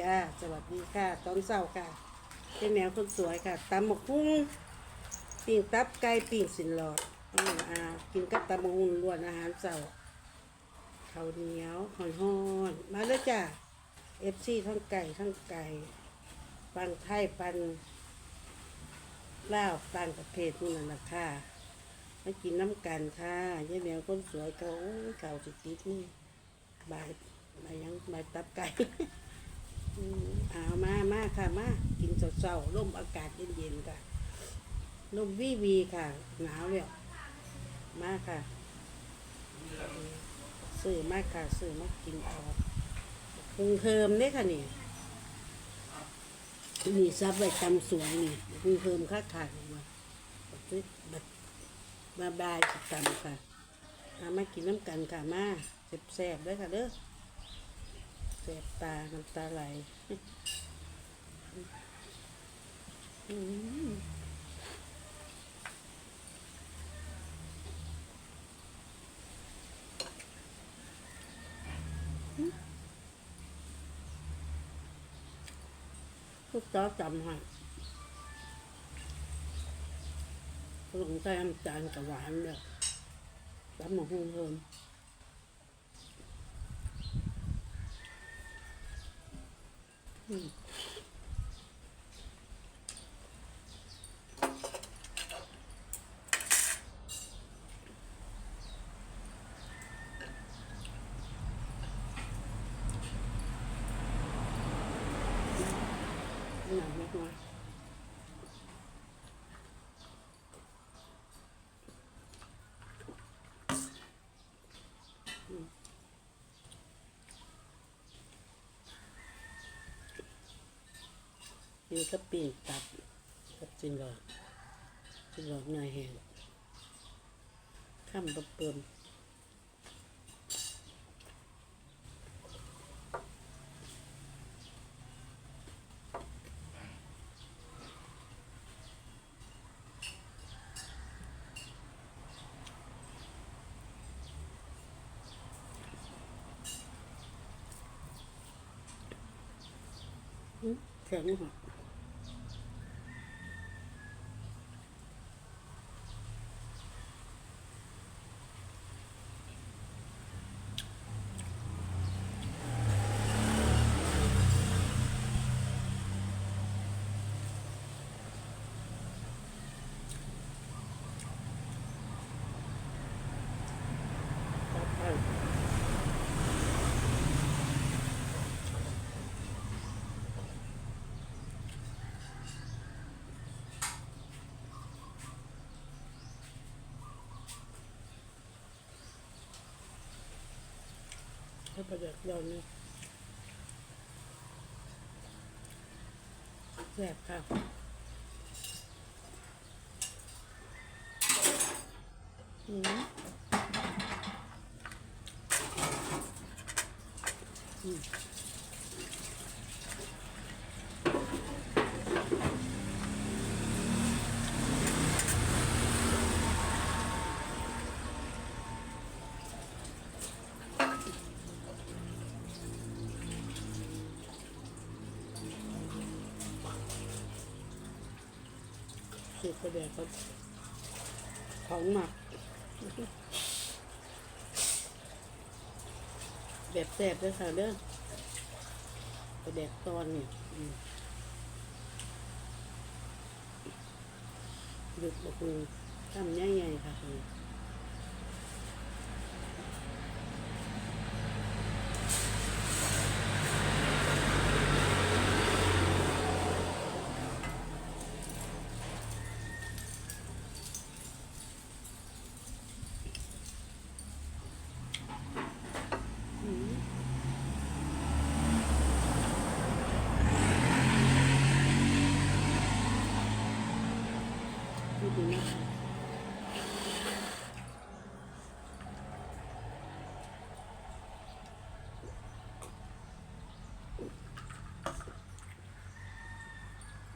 จ้าสวัสดีค่ะ ตอนเช้าค่ะเป็นแมวคนสวยค่ะตำหมกหุ้งปิ้งตับไก่ปิ้งสินหลอดอืมอ่ากินกับตำหมกหุ้งล้วนอาหารเช้าข้าวเหนียวหอยหอนมาแล้วจ้าเอฟซีทั้งไก่ทั้งไก่ปันไทยปันลาวต่างประเทศนู่นน่ะนะค่ะมากินน้ำกันค่ะยายแมวคนสวยเขาเก่าสิติดนี่บายบายยังบายตับไก่ อืมเอามามา ค่ะมากินเศร้าๆร่มอากาศเย็นๆค่ะร่มวีวีค่ะ หนาวแล้วมาค่ะซื้อมาค่ะซื้อมากินเอาพุงเทิมเนี่ยค่ะนี่นี่ซับไว้ตำสวยนี่พุงเทิมค่าขาดมาซื้อบัดมาบายสิตำค่ะเอามากินน้ำกันค่ะมาแซ่บๆด้วยค่ะเด้อเสียบตาน้ำตาไหล ลูกจ้อจำให้ลงใต้น้ำจานกับหวานเนี่ยจำมาหุ่งเพิ่มหนังนิดหน่อยอืม นี่ก็ปีกตับกับจินหลอดจินหลอดเนื้อแห้งข้ามตัวเปิมแข็งหัวตับไก่ ให้ประเด็กยอนนี่แสบค่ะอืมอืม สูตรประเด็กก็ของหมัก แบบแซ่บเลยค่ะเด้อกระเด็กตอนนี่อืมหยุดบอกคือทำง่ายๆค่ะคุณพู ดีมากค่ะ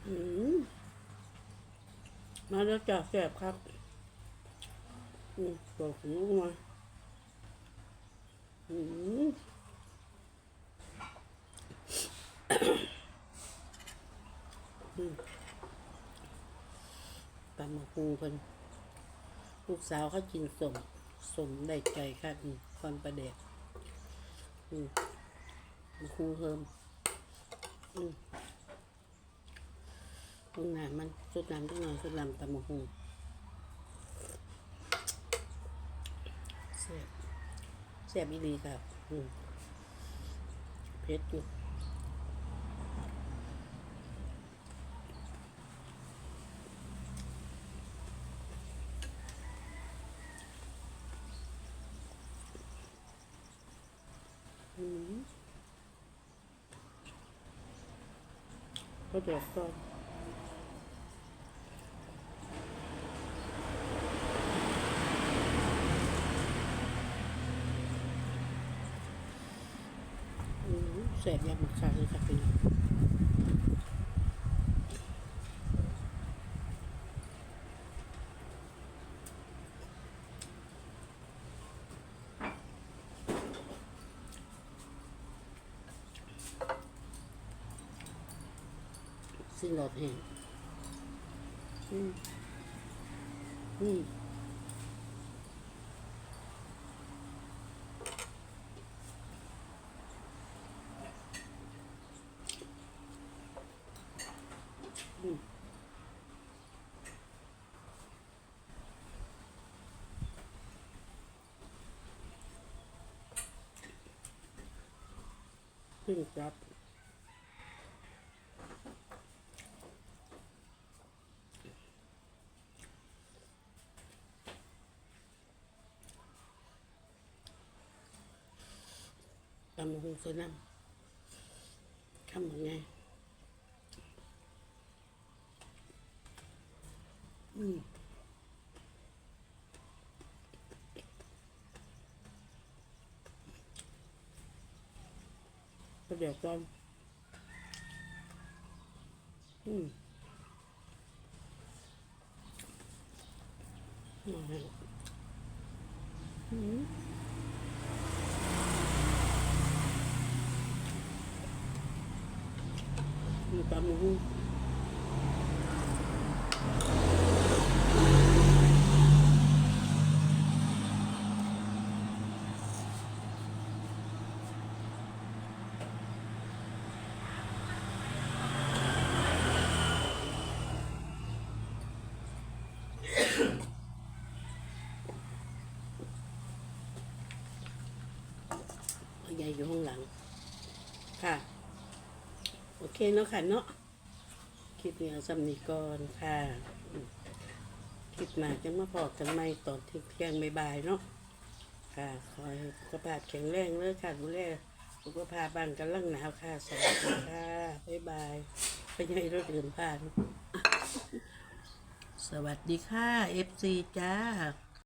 อืมมาแล้วจากแสบครับอืมบอกหูมาอืม อืม ตำมะฮุงเพิ่นลูกสาวเขากินสมสมได้ใจค่ะอืมคอนประเด็กอืมมะฮุงเฮิมอืมตรงน้ำมันสุดน้ำจังหน่อยสุดน้ำตำมะฮุงแซ่บแซ่บอีหลีครับอืมเผ็ดอยู่ อืม ก็เดือดก่อนอืมแสบยำมักคักเลยค่ะพี่น้อง สิ้นหลอดแห้งอืมอืมอืมขึ้นครับ ตำหูเส้นน้ำทำยังไงอืมก็เดี๋ยวก่อนอืมมาให้อืม มี ปลาหมูใหญ่อยู่ข้างหลังค่ะ โอเคเนาะค่ะเนาะคลิปนี้เอาสำนีก่อนค่ะคลิปหน้าจะมาพอกันใหม่ตอนที่เที่ยงบ่ายๆเนาะค่ะขอให้สุขภาพแข็งแรงเลยค่ะดูแลสุขภาพบ้านกันลังหนาวค่ะสวัสดีค่ะบ๊ายบายไปยังรถอื่นผ่าน สวัสดีค่ะ FC จ้า